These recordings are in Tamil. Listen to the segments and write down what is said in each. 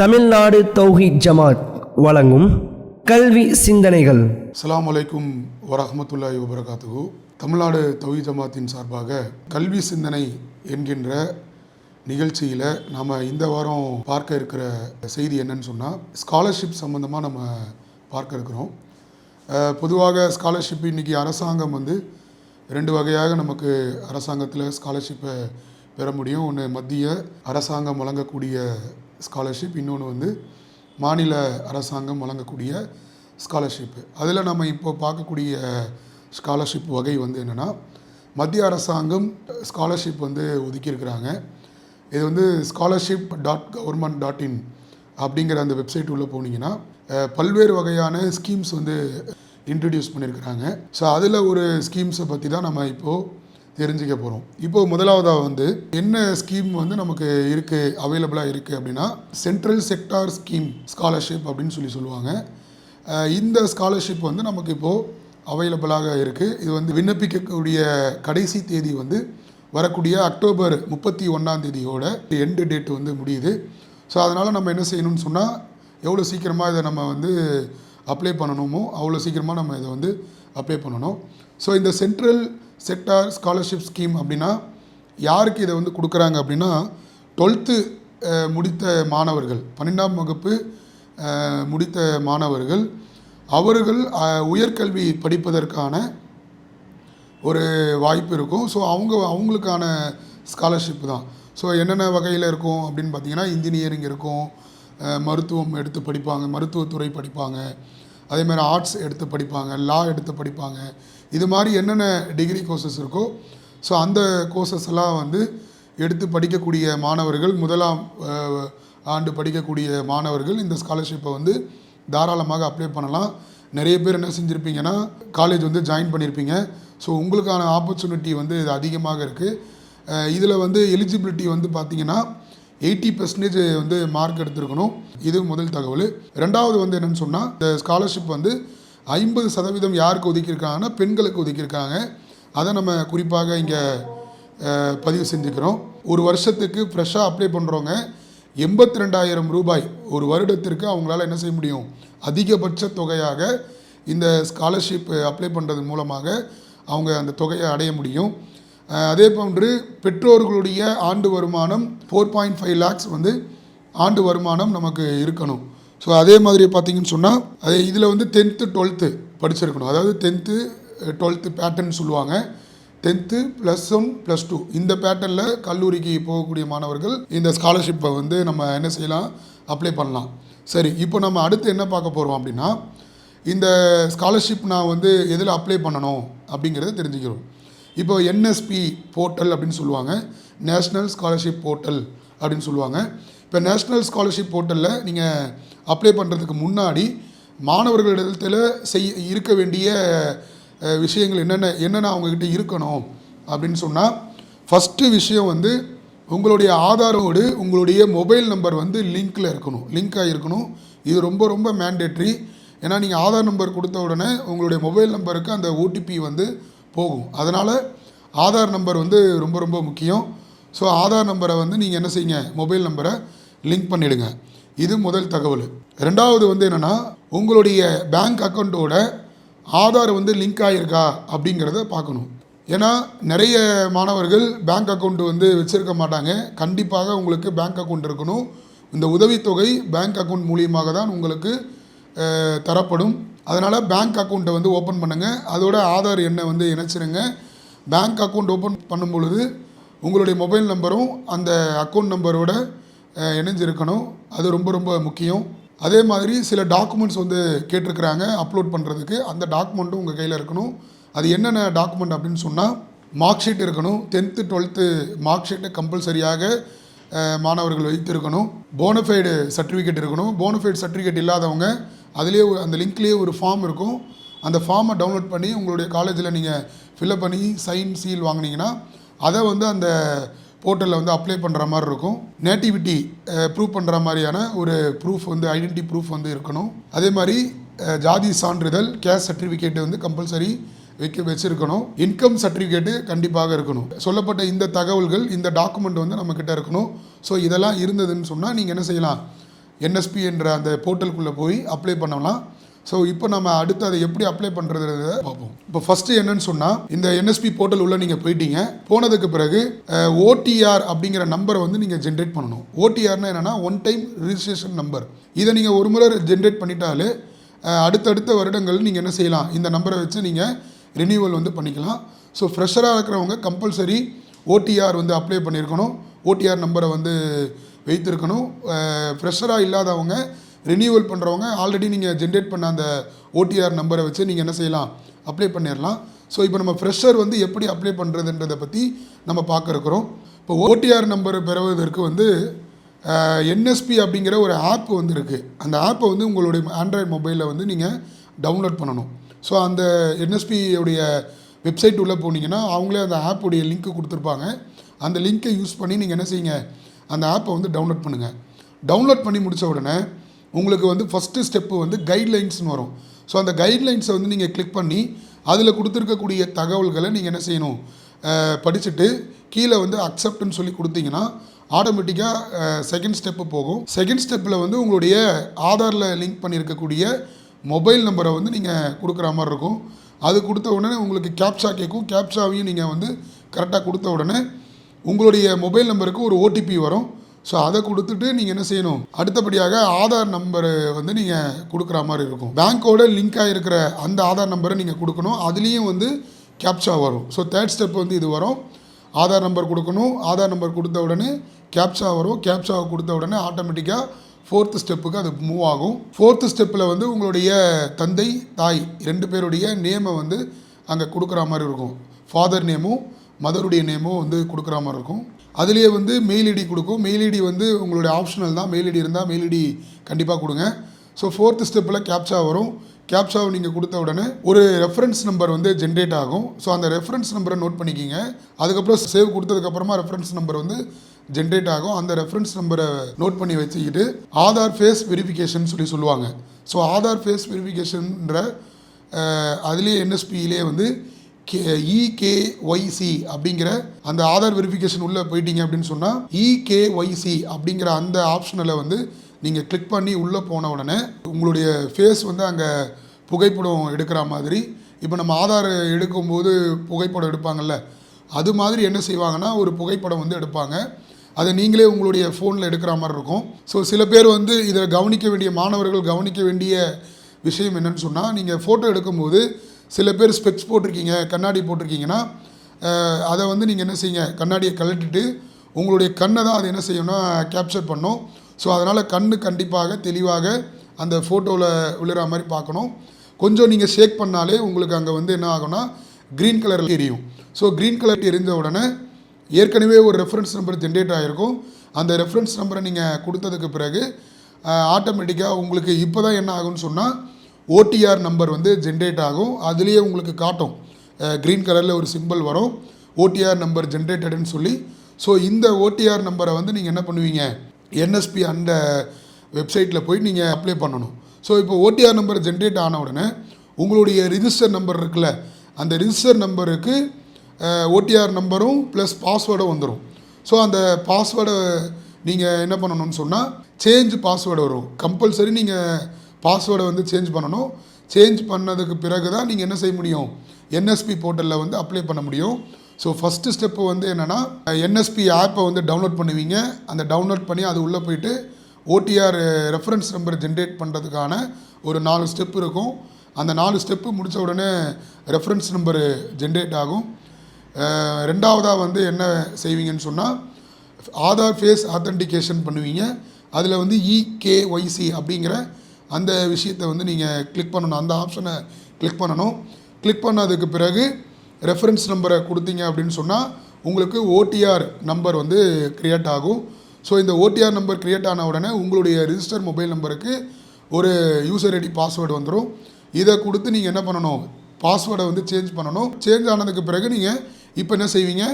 தமிழ்நாடு தௌஹீத் ஜமாத் வழங்கும் கல்வி சிந்தனைகள். அஸ்லாம் வலைக்கும் வரஹ்மத்துல்லாஹி வபரகாத்துகு தமிழ்நாடு தௌஹி ஜமாத்தின் சார்பாக கல்வி சிந்தனை என்கின்ற நிகழ்ச்சியில் நம்ம இந்த வாரம் பார்க்க இருக்கிற செய்தி என்னன்னு சொன்னால் ஸ்காலர்ஷிப் சம்மந்தமாக நம்ம பார்க்க இருக்கிறோம். பொதுவாக ஸ்காலர்ஷிப் இன்றைக்கி அரசாங்கம் வந்து ரெண்டு வகையாக நமக்கு அரசாங்கத்தில் ஸ்காலர்ஷிப்பை பெற முடியும். ஒன்று மத்திய அரசாங்கம் வழங்கக்கூடிய ஸ்காலர்ஷிப் இன்னொன்று வந்து மாநில அரசாங்கம் வழங்கக்கூடிய ஸ்காலர்ஷிப்பு அதில் நம்ம இப்போ பார்க்கக்கூடிய ஸ்காலர்ஷிப் வகை வந்து என்னென்னா மத்திய அரசாங்கம் ஸ்காலர்ஷிப் வந்து ஒதுக்கியிருக்கிறாங்க. இது வந்து scholarship dot government dot in அப்படிங்கிற அந்த வெப்சைட் உள்ளே போனீங்கன்னா பல்வேறு வகையான ஸ்கீம்ஸ் வந்து இன்ட்ரடியூஸ் பண்ணியிருக்கிறாங்க. ஸோ அதில் ஒரு ஸ்கீம்ஸை பற்றி தான் நம்ம இப்போது தெரிஞ்சுக்க போகிறோம் இப்போ முதலாவதாக வந்து என்ன ஸ்கீம் வந்து நமக்கு இருக்குது அவைலபிளாக இருக்குது அப்படின்னா சென்ட்ரல் செக்டார் ஸ்கீம் ஸ்காலர்ஷிப் அப்படின்னு சொல்லி சொல்லுவாங்க. இந்த ஸ்காலர்ஷிப் வந்து நமக்கு இப்போது அவைலபிளாக இருக்குது இது வந்து விண்ணப்பிக்கக்கூடிய கடைசி தேதி வந்து வரக்கூடிய அக்டோபர் முப்பத்தி ஒன்றாம் தேதியோட எண்டு டேட் வந்து முடியுது. ஸோ அதனால் நம்ம என்ன செய்யணும்னு சொன்னால் எவ்வளோ சீக்கிரமாக இதை நம்ம வந்து அப்ளை பண்ணணுமோ அவ்வளோ சீக்கிரமாக நம்ம இதை வந்து அப்ளை பண்ணணும். ஸோ இந்த சென்ட்ரல் செக்டார் ஸ்காலர்ஷிப் ஸ்கீம் அப்படின்னா யாருக்கு இதை வந்து கொடுக்குறாங்க அப்படின்னா டுவெல்த்து முடித்த மாணவர்கள் பன்னெண்டாம் வகுப்பு முடித்த மாணவர்கள் அவர்கள் உயர்கல்வி படிப்பதற்கான ஒரு வாய்ப்பு இருக்கும். ஸோ அவங்க அவங்களுக்கான ஸ்காலர்ஷிப் தான். ஸோ என்னென்ன வகையில் இருக்கும் அப்படின்னு பார்த்தீங்கன்னா இன்ஜினியரிங் இருக்கும் மருத்துவம் எடுத்து படிப்பாங்க மருத்துவத்துறை படிப்பாங்க அதே மாதிரி ஆர்ட்ஸ் எடுத்து படிப்பாங்க லா எடுத்து படிப்பாங்க இது மாதிரி என்னென்ன டிகிரி கோர்சஸ் இருக்கோ ஸோ அந்த கோர்சஸ் எல்லாம் வந்து எடுத்து படிக்கக்கூடிய மாணவர்கள் முதலாம் ஆண்டு படிக்கக்கூடிய மாணவர்கள் இந்த ஸ்காலர்ஷிப்பை வந்து தாராளமாக அப்ளை பண்ணலாம். நிறைய பேர் என்ன செஞ்சுருப்பீங்கன்னா காலேஜ் வந்து ஜாயின் பண்ணியிருப்பீங்க ஸோ உங்களுக்கான ஆப்பர்ச்சுனிட்டி வந்து இது அதிகமாக இருக்குது இதில் வந்து எலிஜிபிலிட்டி வந்து பார்த்தீங்கன்னா எயிட்டி பர்சன்டேஜ் வந்து மார்க் எடுத்திருக்கணும். இது முதல் தகவல். ரெண்டாவது வந்து என்னென்னு சொன்னால் இந்த ஸ்காலர்ஷிப் வந்து ஐம்பது சதவீதம் யாருக்கு ஒதுக்கியிருக்காங்கன்னா பெண்களுக்கு ஒதுக்கியிருக்காங்க. அதை நம்ம குறிப்பாக இங்கே பதிவு செஞ்சுக்கிறோம். ஒரு வருஷத்துக்கு ஃப்ரெஷ்ஷாக அப்ளை பண்ணுறவங்க எண்பத்தி ரெண்டாயிரம் ரூபாய் ஒரு வருடத்திற்கு அவங்களால என்ன செய்ய முடியும்? அதிகபட்ச தொகையாக இந்த ஸ்காலர்ஷிப் அப்ளை பண்ணுறது மூலமாக அவங்க அந்த தொகையை அடைய முடியும். அதே போன்று பெற்றோர்களுடைய ஆண்டு வருமானம் ஃபோர் பாயிண்ட் ஃபைவ் லேக்ஸ் வந்து ஆண்டு வருமானம் நமக்கு இருக்கணும். ஸோ அதே மாதிரி பார்த்தீங்கன்னு சொன்னால் அது இதில் வந்து டென்த்து டுவெல்த்து படிச்சிருக்கணும். அதாவது டென்த்து டுவெல்த்து பேட்டர்ன் சொல்லுவாங்க. Tenth plus one plus two இந்த பேட்டர்னில் கல்லூரிக்கு போகக்கூடிய மாணவர்கள் இந்த ஸ்காலர்ஷிப்பை வந்து நம்ம என்ன செய்யலாம்? அப்ளை பண்ணலாம். சரி இப்போ நம்ம அடுத்து என்ன பார்க்க போகிறோம் அப்படின்னா இந்த ஸ்காலர்ஷிப் நான் வந்து எதில் அப்ளை பண்ணணும் அப்படிங்கிறத தெரிஞ்சுக்கிறோம். இப்போ என்எஸ்பி போர்ட்டல் அப்படின்னு சொல்லுவாங்க. நேஷ்னல் ஸ்காலர்ஷிப் போர்ட்டல் அப்படின்னு சொல்லுவாங்க. இப்போ நேஷ்னல் ஸ்காலர்ஷிப் போர்ட்டலில் நீங்கள் அப்ளை பண்ணுறதுக்கு முன்னாடி மாணவர்களிடத்தில் செய் இருக்க வேண்டிய விஷயங்கள் என்னென்ன என்னென்ன அவங்கக்கிட்ட இருக்கணும் அப்படின்னு சொன்னால் ஃபஸ்ட்டு விஷயம் வந்து உங்களுடைய ஆதாரோடு உங்களுடைய மொபைல் நம்பர் வந்து லிங்க்கில் இருக்கணும். லிங்காக இருக்கணும். இது ரொம்ப ரொம்ப மேண்டேட்ரி ஏன்னா நீங்கள் ஆதார் நம்பர் கொடுத்த உடனே உங்களுடைய மொபைல் நம்பருக்கு அந்த ஓடிபி வந்து போகும். அதனால் ஆதார் நம்பர் வந்து ரொம்ப ரொம்ப முக்கியம். ஸோ ஆதார் நம்பரை வந்து நீங்கள் என்ன செய்யுங்க? மொபைல் நம்பரை லிங்க் பண்ணிவிடுங்க இது முதல் தகவல். ரெண்டாவது வந்து என்னென்னா உங்களுடைய பேங்க் அக்கௌண்ட்டோட ஆதார் வந்து லிங்க் ஆகிருக்கா அப்படிங்கிறத பார்க்கணும். ஏன்னா நிறைய மாணவர்கள் பேங்க் அக்கௌண்ட் வந்து வச்சுருக்க மாட்டாங்க. கண்டிப்பாக உங்களுக்கு பேங்க் அக்கௌண்ட் இருக்கணும். இந்த உதவித்தொகை பேங்க் அக்கௌண்ட் மூலியமாக தான் உங்களுக்கு தரப்படும். அதனால் பேங்க் அக்கௌண்ட்டை வந்து ஓப்பன் பண்ணுங்கள் அதோட ஆதார் எண்ணை வந்து இணைச்சிருங்க. பேங்க் அக்கௌண்ட் ஓப்பன் பண்ணும் பொழுது உங்களுடைய மொபைல் நம்பரும் அந்த அக்கௌண்ட் நம்பரோட இணைஞ்சிருக்கணும். அது ரொம்ப ரொம்ப முக்கியம். அதே மாதிரி சில டாக்குமெண்ட்ஸ் வந்து கேட்டிருக்கிறாங்க அப்லோட் பண்ணுறதுக்கு அந்த டாக்குமெண்ட்டும் உங்கள் கையில் இருக்கணும். அது என்னென்ன டாக்குமெண்ட் அப்படின்னு சொன்னால் மார்க் ஷீட் இருக்கணும். டென்த்து டுவெல்த்து மார்க் ஷீட்டை கம்பல்சரியாக மாணவர்கள் வைத்திருக்கணும். போனஃபைடு சர்டிஃபிகேட் இருக்கணும். போனஃபைடு சர்டிஃபிகேட் இல்லாதவங்க அதிலே அந்த லிங்க்லேயே ஒரு ஃபார்ம் இருக்கும். அந்த ஃபார்மை டவுன்லோட் பண்ணி உங்களுடைய காலேஜில் நீங்கள் ஃபில்அப் பண்ணி சைன் சீல் வாங்கினீங்கன்னா அதை வந்து அந்த போர்ட்டலில் வந்து அப்ளை பண்ணுற மாதிரி இருக்கும். நேட்டிவிட்டி ப்ரூவ் பண்ணுற மாதிரியான ஒரு ப்ரூஃப் வந்து ஐடென்டி ப்ரூஃப் வந்து இருக்கணும். அதே மாதிரி ஜாதி சான்றிதழ் கேஸ் சர்டிஃபிகேட் வந்து கம்பல்சரி வைக்க வச்சுருக்கணும். இன்கம் சர்டிஃபிகேட்டு கண்டிப்பாக இருக்கணும். சொல்லப்பட்ட இந்த தகவல்கள் இந்த டாக்குமெண்ட் வந்து நம்மக்கிட்ட இருக்கணும். ஸோ இதெல்லாம் இருந்ததுன்னு சொன்னால் நீங்கள் என்ன செய்யலாம்? என்எஸ்பி என்ற அந்த போர்ட்டலுக்குள்ளே போய் அப்ளை பண்ணலாம். ஸோ இப்போ நம்ம அடுத்து அதை எப்படி அப்ளை பண்ணுறதுன்றத பார்ப்போம். இப்போ ஃபஸ்ட்டு என்னன்னு சொன்னால் இந்த என்எஸ்பி போர்ட்டல் உள்ள நீங்கள் போயிட்டீங்க. போனதுக்கு பிறகு ஓடிஆர் அப்படிங்கிற நம்பரை வந்து நீங்கள் ஜென்ரேட் பண்ணணும். ஓடிஆர்னா என்னென்னா ஒன் டைம் ரிஜிஸ்ட்ரேஷன் நம்பர் இதை நீங்கள் ஒரு முறை ஜென்ரேட் பண்ணிட்டாலே அடுத்தடுத்த வருடங்கள் நீங்கள் என்ன செய்யலாம்? இந்த நம்பரை வச்சு நீங்கள் ரினியூவல் வந்து பண்ணிக்கலாம். ஸோ ஃப்ரெஷராக இருக்கிறவங்க கம்பல்சரி ஓடிஆர் வந்து அப்ளை பண்ணியிருக்கணும் ஓடிஆர் நம்பரை வந்து வைத்திருக்கணும். ஃப்ரெஷராக இல்லாதவங்க ரினியூவல் பண்ணுறவங்க ஆல்ரெடி நீங்கள் ஜென்ரேட் பண்ண அந்த ஓடிஆர் நம்பரை வச்சு நீங்கள் என்ன செய்யலாம்? அப்ளை பண்ணிடலாம் ஸோ இப்போ நம்ம ஃப்ரெஷர் வந்து எப்படி அப்ளை பண்ணுறதுன்றதை பற்றி நம்ம பார்க்க இருக்கிறோம். இப்போ ஓடிஆர் நம்பர் பெறுவதற்கு வந்து என்எஸ்பி அப்படிங்கிற ஒரு ஆப் வந்து இருக்குது அந்த ஆப்பை வந்து உங்களுடைய ஆண்ட்ராய்டு மொபைலில் வந்து நீங்கள் டவுன்லோட் பண்ணணும். ஸோ அந்த என்எஸ்பியுடைய வெப்சைட் உள்ளே போனீங்கன்னா அவங்களே அந்த ஆப்புடைய லிங்க்கு கொடுத்துருப்பாங்க. அந்த லிங்க்கை யூஸ் பண்ணி நீங்கள் என்ன செய்யுங்க? அந்த ஆப்பை வந்து டவுன்லோட் பண்ணுங்கள் டவுன்லோட் பண்ணி முடித்த உடனே உங்களுக்கு வந்து ஃபஸ்ட்டு ஸ்டெப்பு வந்து கைட்லைன்ஸ்னு வரும். ஸோ அந்த கைட்லைன்ஸை வந்து நீங்கள் கிளிக் பண்ணி அதில் கொடுத்துருக்கக்கூடிய தகவல்களை நீங்கள் என்ன செய்யணும்? படிச்சுட்டு கீழே வந்து அக்செப்ட்னு சொல்லி கொடுத்தீங்கன்னா ஆட்டோமேட்டிக்காக செகண்ட் ஸ்டெப்பு போகும். செகண்ட் ஸ்டெப்பில் வந்து உங்களுடைய ஆதாரில் லிங்க் பண்ணியிருக்கக்கூடிய மொபைல் நம்பரை வந்து நீங்கள் கொடுக்குற மாதிரி இருக்கும். அது கொடுத்த உடனே உங்களுக்கு கேப்ஷா கேட்கும். கேப்ஷாவையும் நீங்கள் வந்து கரெக்டாக கொடுத்த உடனே உங்களுடைய மொபைல் நம்பருக்கு ஒரு ஓடிபி வரும். ஸோ அதை கொடுத்துட்டு நீங்கள் என்ன செய்யணும்? அடுத்தபடியாக ஆதார் நம்பரு வந்து நீங்கள் கொடுக்குற மாதிரி இருக்கும். பேங்க்கோட லிங்க் இருக்கிற அந்த ஆதார் நம்பரை நீங்கள் கொடுக்கணும். அதுலேயும் வந்து கேப்சா வரும். ஸோ தேர்ட் ஸ்டெப் வந்து இது வரும். ஆதார் நம்பர் கொடுக்கணும். ஆதார் நம்பர் கொடுத்த உடனே கேப்சா வரும். கேப்சாவை கொடுத்த உடனே ஆட்டோமேட்டிக்காக ஃபோர்த்து ஸ்டெப்புக்கு அது மூவ் ஆகும். ஃபோர்த்து ஸ்டெப்பில் வந்து உங்களுடைய தந்தை தாய் ரெண்டு பேருடைய நேமை வந்து அங்கே கொடுக்குற மாதிரி இருக்கும். ஃபாதர் நேமும் மதருடைய நேமும் வந்து கொடுக்குற மாதிரி இருக்கும். அதுலேயே வந்து மெயில் ஐடி கொடுக்கும். மெயில் ஐடி வந்து உங்களுடைய ஆப்ஷனல் தான். மெயில் ஐடி இருந்தால் மெயில் ஐடி கண்டிப்பாக கொடுங்க. ஸோ ஃபோர்த்து ஸ்டெப்பில் கேப்சா வரும். கேப்சாவை நீங்கள் கொடுத்த உடனே ஒரு ரெஃபரன்ஸ் நம்பர் வந்து ஜென்ரேட் ஆகும். ஸோ அந்த ரெஃபரன்ஸ் நம்பரை நோட் பண்ணிக்கிங்க. அதுக்கப்புறம் சேவ் கொடுத்ததுக்கப்புறமா ரெஃபரன்ஸ் நம்பர் வந்து ஜென்ரேட் ஆகும். அந்த ரெஃபரன்ஸ் நம்பரை நோட் பண்ணி வச்சுக்கிட்டு ஆதார் ஃபேஸ் வெரிஃபிகேஷன் சொல்லி சொல்லுவாங்க. ஸோ ஆதார் ஃபேஸ் வெரிஃபிகேஷன்ற அதுலேயே என்எஸ்பியிலே வந்து கே இகேஒய்சி அப்படிங்கிற அந்த ஆதார் வெரிஃபிகேஷன் உள்ளே போயிட்டீங்க அப்படின்னு சொன்னால் இகேஒய்சி அப்படிங்கிற அந்த ஆப்ஷனில் வந்து நீங்கள் கிளிக் பண்ணி உள்ளே போன உடனே உங்களுடைய ஃபேஸ் வந்து அங்கே புகைப்படம் எடுக்கிற மாதிரி இப்போ நம்ம ஆதார் எடுக்கும்போது புகைப்படம் எடுப்பாங்கல்ல அது மாதிரி என்ன செய்வாங்கன்னா ஒரு புகைப்படம் வந்து எடுப்பாங்க. அதை நீங்களே உங்களுடைய ஃபோனில் எடுக்கிற மாதிரி இருக்கும். ஸோ சில பேர் வந்து இதை கவனிக்க வேண்டிய மாணவர்கள் கவனிக்க வேண்டிய விஷயம் என்னன்னு சொன்னால் நீங்கள் ஃபோட்டோ எடுக்கும்போது சில பேர் ஸ்பெக்ஸ் போட்டிருக்கீங்க கண்ணாடி போட்டிருக்கீங்கன்னா அதை வந்து நீங்கள் என்ன செய்யுங்க கண்ணாடியை கழட்டிட்டு உங்களுடைய கண்ணை தான் அது என்ன செய்யும்னா கேப்சர் பண்ணும். ஸோ அதனால் கண் கண்டிப்பாக தெளிவாக அந்த ஃபோட்டோவில் விழுற மாதிரி பார்க்கணும். கொஞ்சம் நீங்கள் ஷேக் பண்ணாலே உங்களுக்கு அங்கே வந்து என்ன ஆகும்னா க்ரீன் கலரில் எரியும் ஸோ க்ரீன் கலர் எரிந்த உடனே ஏற்கனவே ஒரு ரெஃபரன்ஸ் நம்பர் ஜென்ரேட் ஆகிருக்கும் அந்த ரெஃபரன்ஸ் நம்பரை நீங்கள் கொடுத்ததுக்கு பிறகு ஆட்டோமேட்டிக்காக உங்களுக்கு இப்போ தான் என்ன ஆகும்னு சொன்னால் ஓடிஆர் நம்பர் வந்து ஜென்ரேட் ஆகும். அதுலேயே உங்களுக்கு காட்டும். க்ரீன் கலரில் ஒரு சிம்பிள் வரும். ஓடிஆர் நம்பர் ஜென்ரேட்டடுன்னு சொல்லி. ஸோ இந்த ஓடிஆர் நம்பரை வந்து நீங்கள் என்ன பண்ணுவீங்க? என்எஸ்பி அந்த வெப்சைட்டில் போய் நீங்கள் அப்ளை பண்ணணும். ஸோ இப்போ ஓடிஆர் நம்பர் ஜென்ரேட் ஆன உடனே உங்களுடைய ரிஜிஸ்டர் நம்பர் இருக்குல்ல அந்த ரிஜிஸ்டர் நம்பருக்கு ஓடிஆர் நம்பரும் ப்ளஸ் பாஸ்வேர்டும் வந்துடும் ஸோ அந்த பாஸ்வேர்டை நீங்கள் என்ன பண்ணணும்னு சொன்னால் சேஞ்ச் பாஸ்வேர்டு வரும். கம்பல்சரி நீங்கள் பாஸ்வேர்டை வந்து சேஞ்ச் பண்ணணும். சேஞ்ச் பண்ணதுக்கு பிறகு தான் நீங்கள் என்ன செய்ய முடியும்? என்எஸ்பி போர்ட்டலில் வந்து அப்ளை பண்ண முடியும். ஸோ ஃபஸ்ட்டு ஸ்டெப்பு வந்து என்னென்னா என்எஸ்பி ஆப்பை வந்து டவுன்லோட் பண்ணுவீங்க. அந்த டவுன்லோட் பண்ணி அது உள்ளே போயிட்டு ஓடிஆர் ரெஃபரன்ஸ் நம்பர் ஜென்ரேட் பண்ணுறதுக்கான ஒரு நாலு ஸ்டெப் இருக்கும். அந்த நாலு ஸ்டெப்பு முடித்த உடனே ரெஃபரன்ஸ் நம்பரு ஜென்ரேட் ஆகும். ரெண்டாவதாக வந்து என்ன செய்வீங்கன்னு சொன்னால் ஆதார் ஃபேஸ் ஆத்தென்டிகேஷன் பண்ணுவீங்க. அதில் வந்து இகேஒய்சி அப்படிங்கிற அந்த விஷயத்தை வந்து நீங்கள் கிளிக் பண்ணணும். அந்த ஆப்ஷனை கிளிக் பண்ணணும். கிளிக் பண்ணதுக்கு பிறகு ரெஃபரன்ஸ் நம்பரை கொடுத்தீங்க அப்படின்னு சொன்னால் உங்களுக்கு ஓடிஆர் நம்பர் வந்து க்ரியேட் ஆகும். ஸோ இந்த ஓடிஆர் நம்பர் க்ரியேட் ஆன உடனே உங்களுடைய ரிஜிஸ்டர் மொபைல் நம்பருக்கு ஒரு யூசர் ஐடி பாஸ்வேர்டு வந்துடும் இதை கொடுத்து நீங்கள் என்ன பண்ணணும்? பாஸ்வேர்டை வந்து சேஞ்ச் பண்ணணும். சேஞ்ச் ஆனதுக்கு பிறகு நீங்கள் இப்போ என்ன செய்வீங்க?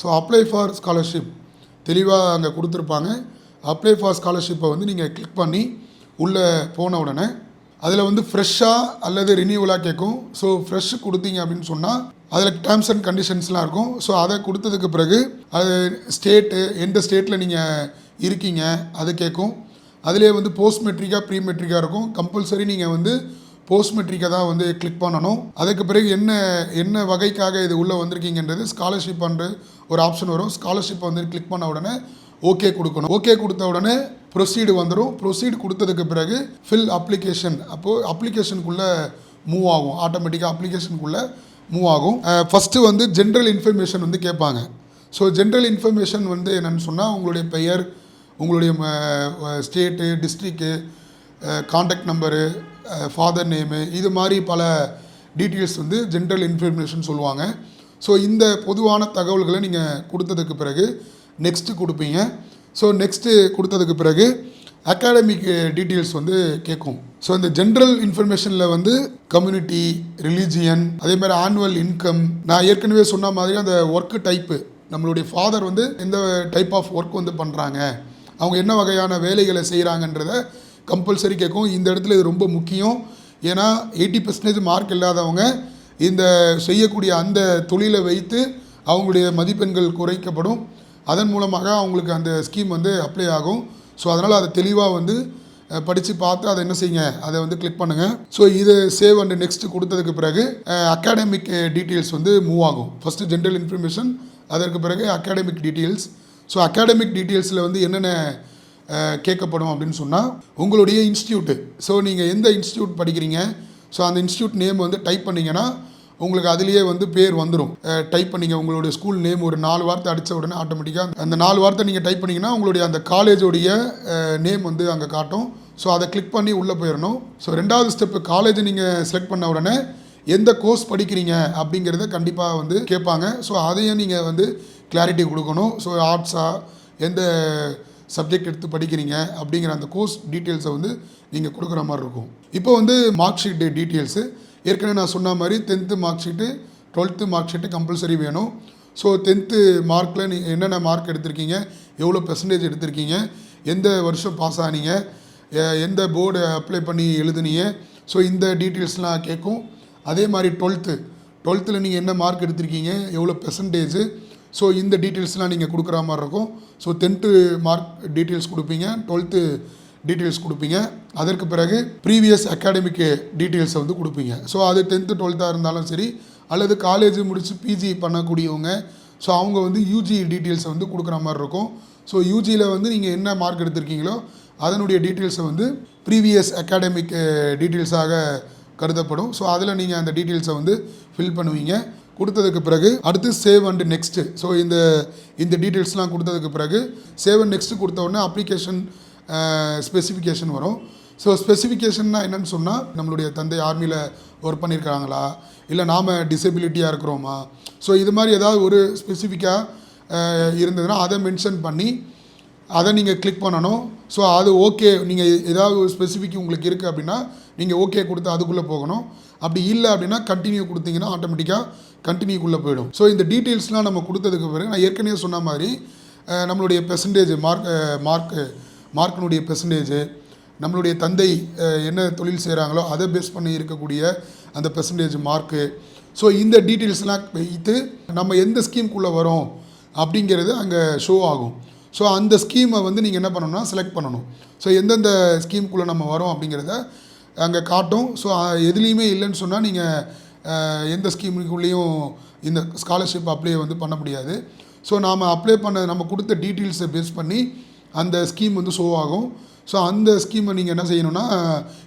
ஸோ அப்ளை ஃபார் ஸ்காலர்ஷிப் தெளிவாக அங்கே கொடுத்துருப்பாங்க. அப்ளை ஃபார் ஸ்காலர்ஷிப்பை வந்து நீங்கள் கிளிக் பண்ணி உள்ளே போன உடனே அதில் வந்து ஃப்ரெஷ்ஷாக அல்லது ரினியூவலாக கேட்கும். ஸோ ஃப்ரெஷ் கொடுத்தீங்க அப்படின்னு சொன்னால் அதில் டேர்ம்ஸ் அண்ட் கண்டிஷன்ஸ்லாம் இருக்கும். ஸோ அதை கொடுத்ததுக்கு பிறகு அது ஸ்டேட்டு எந்த ஸ்டேட்டில் நீங்கள் இருக்கீங்க அது கேட்கும். அதிலே வந்து போஸ்ட் மெட்ரிக்காக ப்ரீ மெட்ரிக்காக இருக்கும். கம்பல்சரி நீங்கள் வந்து போஸ்ட் மெட்ரிக்கை தான் வந்து கிளிக் பண்ணணும். அதுக்கு பிறகு என்ன என்ன வகைக்காக இது உள்ளே வந்திருக்கீங்கன்றது ஸ்காலர்ஷிப்ன்ற ஒரு ஆப்ஷன் வரும். ஸ்காலர்ஷிப் வந்து கிளிக் பண்ண உடனே ஓகே கொடுக்கணும். ஓகே கொடுத்த உடனே ப்ரொசீடு வந்துடும் ப்ரொசீடு கொடுத்ததுக்கு பிறகு ஃபில் அப்ளிகேஷன் அப்போது அப்ளிகேஷனுக்குள்ளே மூவ் ஆகும். ஆட்டோமேட்டிக்காக அப்ளிகேஷனுக்குள்ளே மூவ் ஆகும். ஃபஸ்ட்டு வந்து ஜென்ரல் இன்ஃபர்மேஷன் வந்து கேட்பாங்க. ஸோ ஜென்ரல் இன்ஃபர்மேஷன் வந்து என்னென்னு சொன்னால் உங்களுடைய பெயர் உங்களுடைய state district contact number father name இது மாதிரி பல டீட்டெயில்ஸ் வந்து ஜென்ரல் இன்ஃபர்மேஷன் சொல்லுவாங்க. ஸோ இந்த பொதுவான தகவல்களை நீங்கள் கொடுத்ததுக்கு பிறகு நெக்ஸ்ட்டு கொடுப்பீங்க. ஸோ நெக்ஸ்ட்டு கொடுத்ததுக்கு பிறகு அகாடமிக் டீட்டெயில்ஸ் வந்து கேட்கும் ஸோ இந்த ஜென்ரல் இன்ஃபர்மேஷனில் வந்து கம்யூனிட்டி ரிலீஜியன் அதே மாதிரி ஆனுவல் இன்கம் நான் ஏற்கனவே சொன்ன மாதிரி அந்த ஒர்க்கு டைப்பு நம்மளுடைய ஃபாதர் வந்து எந்த டைப் ஆஃப் ஒர்க் வந்து பண்ணுறாங்க அவங்க என்ன வகையான வேலைகளை செய்கிறாங்கன்றத கம்பல்சரி கேட்கும் இந்த இடத்துல இது ரொம்ப முக்கியம். ஏன்னா எயிட்டி பர்சன்டேஜ் மார்க் இல்லாதவங்க இந்த செய்யக்கூடிய அந்த தொழிலை வைத்து அவங்களுடைய மதிப்பெண்கள் குறைக்கப்படும். அதன் மூலமாக அவங்களுக்கு அந்த ஸ்கீம் வந்து அப்ளை ஆகும். ஸோ அதனால் அதை தெளிவாக வந்து படித்து பார்த்து அதை என்ன செய்யுங்க? அதை வந்து கிளிக் பண்ணுங்கள் ஸோ இது சேவ் அண்ட் நெக்ஸ்ட் கொடுத்ததுக்கு பிறகு அகாடமிக் டீட்டெயில்ஸ் வந்து மூவ் ஆகும். ஃபஸ்ட்டு ஜென்ரல் இன்ஃபர்மேஷன் அதற்கு பிறகு அகாடமிக் டீட்டெயில்ஸ் ஸோ அகாடமிக் டீட்டெயில்ஸில் வந்து என்னென்ன கேட்கப்படும் அப்படின்னு சொன்னால் உங்களுடைய இன்ஸ்டியூட்டு ஸோ நீங்கள் எந்த இன்ஸ்டியூட் படிக்கிறீங்க? ஸோ அந்த இன்ஸ்டியூட் நேம் வந்து டைப் பண்ணிங்கன்னா உங்களுக்கு அதுலேயே வந்து பேர் வந்துடும் டைப் பண்ணிங்க உங்களுடைய ஸ்கூல் நேம் ஒரு நாலு வார்த்தை அடித்த உடனே ஆட்டோமேட்டிக்காக அந்த நாலு வார்த்தை நீங்கள் டைப் பண்ணிங்கன்னா உங்களுடைய அந்த காலேஜோடைய நேம் வந்து அங்கே காட்டும். ஸோ அதை கிளிக் பண்ணி உள்ளே போயிடணும் ஸோ ரெண்டாவது ஸ்டெப்பு காலேஜ் நீங்கள் செலக்ட் பண்ண உடனே எந்த கோர்ஸ் படிக்கிறீங்க அப்படிங்கிறத கண்டிப்பாக வந்து கேட்பாங்க. ஸோ அதையும் நீங்கள் வந்து கிளாரிட்டி கொடுக்கணும். ஸோ ஆர்ட்ஸாக எந்த சப்ஜெக்ட் எடுத்து படிக்கிறீங்க அப்படிங்கிற அந்த கோர்ஸ் டீட்டெயில்ஸை வந்து நீங்கள் கொடுக்குற மாதிரி இருக்கும். இப்போ வந்து மார்க் ஷீட் டீட்டெயில்ஸு ஏற்கனவே நான் சொன்ன மாதிரி tenth mark sheet twelfth mark sheet compulsory வேணும். ஸோ டென்த்து மார்க்கில் நீங்கள் என்னென்ன மார்க் எடுத்திருக்கீங்க எவ்வளோ பெர்சன்டேஜ் எடுத்திருக்கீங்க எந்த வருஷம் பாஸ் ஆனீங்க எந்த போர்டு அப்ளை பண்ணி எழுதுனீங்க. ஸோ இந்த டீட்டெயில்ஸ்லாம் கேட்கும். அதே மாதிரி டுவெல்த்து டுவெல்த்தில் நீங்கள் என்ன மார்க் எடுத்திருக்கீங்க எவ்வளோ பெர்சன்டேஜு ஸோ இந்த டீட்டெயில்ஸ்லாம் நீங்கள் கொடுக்குற மாதிரி இருக்கும். ஸோ டென்த்து மார்க் டீட்டெயில்ஸ் கொடுப்பீங்க. டுவெல்த்து டீட்டெயில்ஸ் கொடுப்பீங்க. அதற்கு பிறகு ப்ரீவியஸ் அகாடமிக் டீட்டெயில்ஸை வந்து கொடுப்பீங்க. ஸோ அது டென்த்து டுவெல்த்தாக இருந்தாலும் சரி அல்லது காலேஜ் முடித்து பிஜி பண்ணக்கூடியவங்க ஸோ அவங்க வந்து யூஜி டீட்டெயில்ஸை வந்து கொடுக்குற மாதிரி இருக்கும். ஸோ யூஜியில் வந்து நீங்கள் என்ன மார்க் எடுத்திருக்கீங்களோ அதனுடைய டீட்டெயில்ஸை வந்து ப்ரீவியஸ் அகாடமிக் டீட்டெயில்ஸாக கருதப்படும். ஸோ அதில் நீங்கள் அந்த டீட்டெயில்ஸை வந்து ஃபில் பண்ணுவீங்க. கொடுத்ததுக்கு பிறகு அடுத்து சேவ் அண்ட் நெக்ஸ்ட்டு ஸோ இந்த இந்த டீட்டெயில்ஸ்லாம் கொடுத்ததுக்கு பிறகு சேவ் அண்ட் நெக்ஸ்ட்டு கொடுத்த உடனே அப்ளிகேஷன் ஸ்பெசிஃபிகேஷன் வரும். ஸோ ஸ்பெசிஃபிகேஷன்னா என்னென்னு சொன்னால் நம்மளுடைய தந்தை ஆர்மியில் ஒர்க் பண்ணியிருக்காங்களா இல்லை நாம் டிசபிலிட்டியாக இருக்கிறோமா? ஸோ இது மாதிரி ஏதாவது ஒரு ஸ்பெசிஃபிக்காக இருந்ததுன்னா அதை மென்ஷன் பண்ணி அதை நீங்கள் கிளிக் பண்ணணும். ஸோ அது ஓகே நீங்கள் ஏதாவது ஒரு ஸ்பெசிஃபிக் உங்களுக்கு இருக்குது அப்படின்னா நீங்கள் ஓகே கொடுத்து அதுக்குள்ளே போகணும். அப்படி இல்லை அப்படின்னா கண்டினியூ கொடுத்தீங்கன்னா ஆட்டோமேட்டிக்காக கண்டினியூக்குள்ளே போயிடும். ஸோ இந்த டீட்டெயில்ஸ்லாம் நம்ம கொடுத்ததுக்கு பிறகு நான் ஏற்கனவே சொன்ன மாதிரி நம்மளுடைய பெர்சன்டேஜ் மார்க் மார்க்கு மார்க்கினுடைய பெர்சன்டேஜ் நம்மளுடைய தந்தை என்ன தொழில் செய்கிறாங்களோ அதை பேஸ் பண்ணி இருக்கக்கூடிய அந்த பெர்சன்டேஜ் மார்க்கு ஸோ இந்த டீட்டெயில்ஸ்லாம் வைத்து நம்ம எந்த ஸ்கீம்குள்ளே வரோம் அப்படிங்கிறது அங்கே ஷோ ஆகும். ஸோ அந்த ஸ்கீமை வந்து நீங்கள் என்ன பண்ணணும்னா செலக்ட் பண்ணணும். ஸோ எந்தெந்த ஸ்கீம்குள்ளே நம்ம வரோம் அப்படிங்கிறத அங்கே காட்டும். ஸோ எதுலேயுமே இல்லைன்னு சொன்னால் நீங்கள் எந்த ஸ்கீமுக்குள்ளேயும் இந்த ஸ்காலர்ஷிப் அப்ளை வந்து பண்ண முடியாது. ஸோ நாம் அப்ளை பண்ண நம்ம கொடுத்த டீட்டெயில்ஸை பேஸ் பண்ணி அந்த ஸ்கீம் வந்து ஷோ ஆகும். ஸோ அந்த ஸ்கீமை நீங்கள் என்ன செய்யணும்னா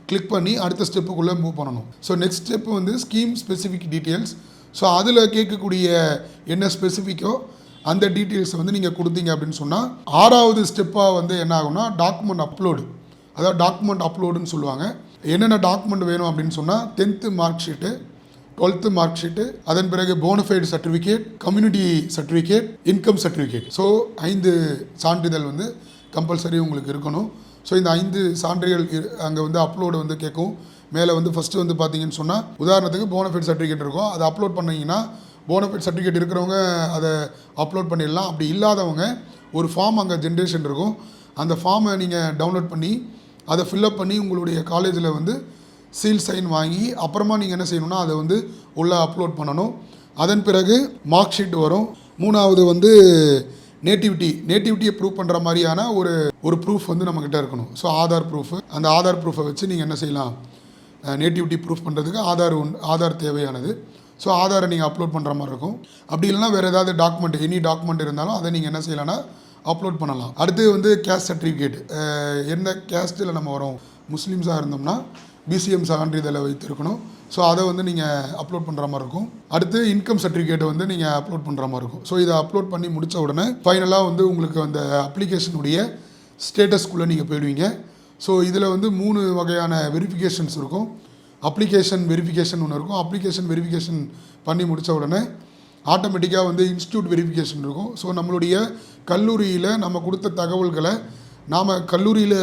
கிளிக் பண்ணி அடுத்த ஸ்டெப்புக்குள்ளே மூவ் பண்ணணும். ஸோ நெக்ஸ்ட் ஸ்டெப் வந்து ஸ்கீம் ஸ்பெசிஃபிக் டீட்டெயில்ஸ் ஸோ அதில் கேட்கக்கூடிய என்ன ஸ்பெசிஃபிக்கோ அந்த டீட்டெயில்ஸை வந்து நீங்கள் கொடுத்தீங்க அப்படின்னு சொன்னால் ஆறாவது ஸ்டெப்பாக வந்து என்ன ஆகும்னா டாக்குமெண்ட் அப்லோடு அதாவது டாக்குமெண்ட் அப்லோடுன்னு சொல்லுவாங்க. என்னென்ன டாக்குமெண்ட் வேணும் அப்படின்னு சொன்னால் tenth mark sheet twelfth mark sheet அதன் பிறகு bonafide certificate community certificate income certificate so ஐந்து சான்றிதழ் வந்து கம்பல்சரி உங்களுக்கு இருக்கணும். ஸோ இந்த ஐந்து சான்றிதழ் அங்கே வந்து அப்லோடு வந்து கேட்கும். மேலே வந்து ஃபஸ்ட்டு வந்து பார்த்தீங்கன்னு சொன்னால் உதாரணத்துக்கு போனஃபைட் சர்டிஃபிகேட் இருக்கும். அதை அப்லோட் பண்ணீங்கன்னா போனஃபைட் சர்டிஃபிகேட் இருக்கிறவங்க அதை அப்லோட் பண்ணிடலாம். அப்படி இல்லாதவங்க ஒரு ஃபார்ம் அங்கே ஜென்ரேஷன் இருக்கும். அந்த ஃபார்மை நீங்கள் டவுன்லோட் பண்ணி அதை ஃபில்லப் பண்ணி உங்களுடைய காலேஜில் வந்து சீல் சைன் வாங்கி அப்புறமா நீங்கள் என்ன செய்யணும்னா அதை வந்து உள்ளே அப்லோட் பண்ணணும். அதன் பிறகு மார்க் ஷீட் வரும். மூணாவது வந்து நேட்டிவிட்டி நேட்டிவிட்டியை ப்ரூவ் பண்ணுற மாதிரியான ஒரு ஒரு ப்ரூஃப் வந்து நம்மக்கிட்ட இருக்கணும். ஸோ ஆதார் ப்ரூஃப் அந்த ஆதார் ப்ரூஃபை வச்சு நீங்கள் என்ன செய்யலாம்? நேட்டிவிட்டி ப்ரூஃப் பண்ணுறதுக்கு ஆதார் ஒன் ஆதார் தேவையானது. ஸோ ஆதாரை நீங்கள் அப்லோட் பண்ணுற மாதிரி இருக்கும். அப்படி இல்லைனா வேறு ஏதாவது டாக்குமெண்ட் எனி டாக்குமெண்ட் இருந்தாலும் அதை நீங்கள் என்ன செய்யலாம்னா அப்லோட் பண்ணலாம். அடுத்து வந்து கேஸ்ட் சர்டிஃபிகேட் எந்த கேஸ்ட்டில் நம்ம வரோம்? முஸ்லீம்ஸாக இருந்தோம்னா பிசிஎம் சான்றிதழை வைத்திருக்கணும். ஸோ அதை வந்து நீங்கள் அப்லோட் பண்ணுற மாதிரி இருக்கும். அடுத்து இன்கம் சர்டிஃபிகேட்டை வந்து நீங்கள் அப்லோட் பண்ணுற மாதிரி இருக்கும். ஸோ இதை அப்லோட் பண்ணி முடித்த உடனே ஃபைனலாக வந்து உங்களுக்கு அந்த அப்ளிகேஷனுடைய ஸ்டேட்டஸ்க்குள்ளே நீங்கள் போயிடுவீங்க. ஸோ இதில் வந்து மூணு வகையான வெரிஃபிகேஷன்ஸ் இருக்கும். அப்ளிகேஷன் வெரிஃபிகேஷன் ஒன்று இருக்கும். அப்ளிகேஷன் வெரிஃபிகேஷன் பண்ணி முடித்த உடனே ஆட்டோமேட்டிக்காக வந்து இன்ஸ்டியூட் வெரிஃபிகேஷன் இருக்கும். ஸோ நம்மளுடைய கல்லூரியில் நம்ம கொடுத்த தகவல்களை நாம் கல்லூரியில்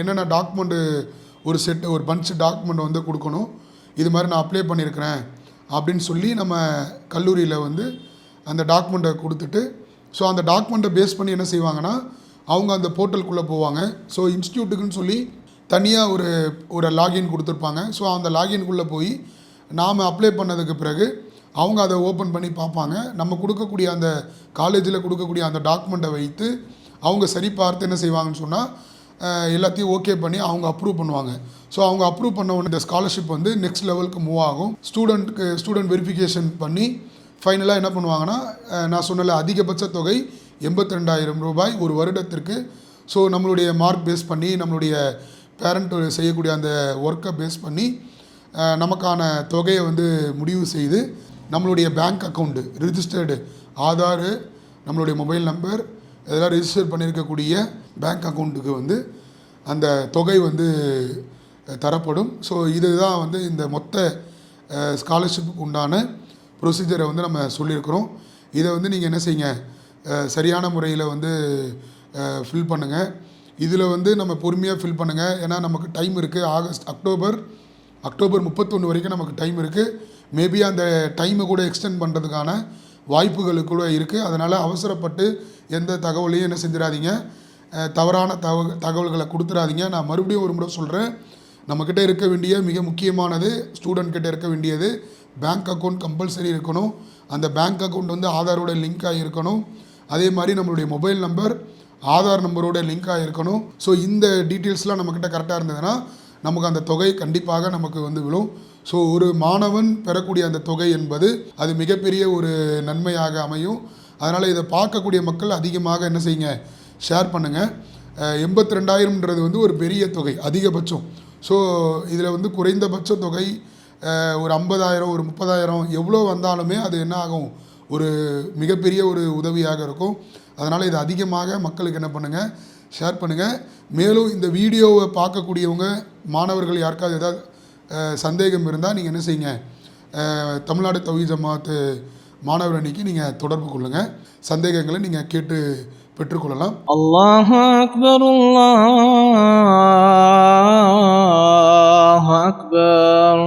என்னென்ன டாக்குமெண்ட்டு ஒரு செட் ஒரு பஞ்ச் டாக்குமெண்ட் வந்து கொடுக்கணும். இது மாதிரி நான் அப்ளை பண்ணியிருக்கிறேன் அப்படின்னு சொல்லி நம்ம கல்லூரியில் வந்து அந்த டாக்குமெண்ட்டை கொடுத்துட்டு ஸோ அந்த டாக்குமெண்ட்டை பேஸ் பண்ணி என்ன செய்வாங்கன்னா அவங்க அந்த போர்ட்டலுக்குள்ளே போவாங்க. ஸோ இன்ஸ்டியூட்டுக்குன்னு சொல்லி தனியாக ஒரு ஒரு லாகின் கொடுத்துருப்பாங்க. ஸோ அந்த லாகின்குள்ளே போய் நாம் அப்ளை பண்ணதுக்கு பிறகு அவங்க அதை ஓப்பன் பண்ணி பார்ப்பாங்க. நம்ம கொடுக்கக்கூடிய அந்த காலேஜில் கொடுக்கக்கூடிய அந்த டாக்குமெண்ட்டை வைத்து அவங்க சரி பார்த்து என்ன செய்வாங்கன்னு சொன்னால் எல்லாத்தையும் ஓகே பண்ணி அவங்க அப்ரூவ் பண்ணுவாங்க. ஸோ அவங்க அப்ரூவ் பண்ண உடனே இந்த ஸ்காலர்ஷிப் வந்து நெக்ஸ்ட் லெவலுக்கு மூவ் ஆகும். ஸ்டூடெண்ட்க்கு ஸ்டூடெண்ட் வெரிஃபிகேஷன் பண்ணி ஃபைனலாக என்ன பண்ணுவாங்கன்னா நான் சொன்னல அதிகபட்ச தொகை எண்பத்தி ரெண்டாயிரம் ரூபாய் ஒரு வருடத்திற்கு. ஸோ நம்மளுடைய மார்க் பேஸ் பண்ணி நம்மளுடைய பேரண்ட் செய்யக்கூடிய அந்த ஒர்க்கை பேஸ் பண்ணி நமக்கான தொகையை வந்து முடிவு செய்து நம்மளுடைய பேங்க் அக்கௌண்ட்டு ரிஜிஸ்டர்டு ஆதார் நம்மளுடைய மொபைல் நம்பர் இதெல்லாம் ரிஜிஸ்டர் பண்ணியிருக்கக்கூடிய பேங்க் அக்கௌண்ட்டுக்கு வந்து அந்த தொகை வந்து தரப்படும். ஸோ இதுதான் வந்து இந்த மொத்த ஸ்காலர்ஷிப்புக்கு உண்டான ப்ரொசீஜரை வந்து நம்ம சொல்லியிருக்கிறோம். இதை வந்து நீங்கள் என்ன செய்யுங்க? சரியான முறையில் வந்து ஃபில் பண்ணுங்கள் இதில் வந்து நம்ம பொறுமையாக ஃபில் பண்ணுங்கள் ஏன்னா நமக்கு டைம் இருக்குது ஆகஸ்ட் அக்டோபர் அக்டோபர் முப்பத்தொன்று வரைக்கும் நமக்கு டைம் இருக்குது மேபி அந்த டைமை கூட எக்ஸ்டெண்ட் பண்ணுறதுக்கான வாய்ப்புகள் கூட இருக்குது அதனால் அவசரப்பட்டு எந்த தகவலையும் என்ன செஞ்சிடாதீங்க. தவறான தக தகவல்களை கொடுத்துடாதீங்க. நான் மறுபடியும் ஒரு முறை சொல்கிறேன் நம்மக்கிட்ட இருக்க வேண்டிய மிக முக்கியமானது ஸ்டூடெண்ட் கிட்ட இருக்க வேண்டியது பேங்க் அக்கௌண்ட் கம்பல்சரி இருக்கணும். அந்த பேங்க் அக்கௌண்ட் வந்து ஆதாரோட லிங்க் ஆகியிருக்கணும் அதே மாதிரி நம்மளுடைய மொபைல் நம்பர் ஆதார் நம்பரோட லிங்க் ஆகியிருக்கணும் ஸோ இந்த டீட்டெயில்ஸ்லாம் நம்மக்கிட்ட கரெக்டாக இருந்ததுன்னா நமக்கு அந்த தொகை கண்டிப்பாக நமக்கு வந்து விழும். ஸோ ஒரு மாணவன் பெறக்கூடிய அந்த தொகை என்பது அது மிகப்பெரிய ஒரு நன்மையாக அமையும். அதனால் இதை பார்க்கக்கூடிய மக்கள் அதிகமாக என்ன செய்யுங்க? ஷேர் பண்ணுங்கள் எண்பத்தி ரெண்டாயிரம்ன்றது வந்து ஒரு பெரிய தொகை அதிகபட்சம். ஸோ இதில் வந்து குறைந்தபட்ச தொகை ஒரு ஐம்பதாயிரம் ஒரு முப்பதாயிரம் எவ்வளோ வந்தாலுமே அது என்ன ஆகும்? ஒரு மிகப்பெரிய ஒரு உதவியாக இருக்கும். அதனால் இது அதிகமாக மக்களுக்கு என்ன பண்ணுங்கள் ஷேர் பண்ணுங்கள் மேலும் இந்த வீடியோவை பார்க்கக்கூடியவங்க மாணவர்கள் யாருக்காவது ஏதாவது சந்தேகம் இருந்தால் நீங்கள் என்ன செய்யுங்க? தமிழ்நாடு தௌஹி ஜமாத்து மாணவர் அணிக்கு நீங்கள் தொடர்பு கொள்ளுங்கள் சந்தேகங்களை நீங்கள் கேட்டு பெற்றுக்கொள்ளலாம். அல்லாஹ் அக்பர் அல்லாஹ் அக்பர்.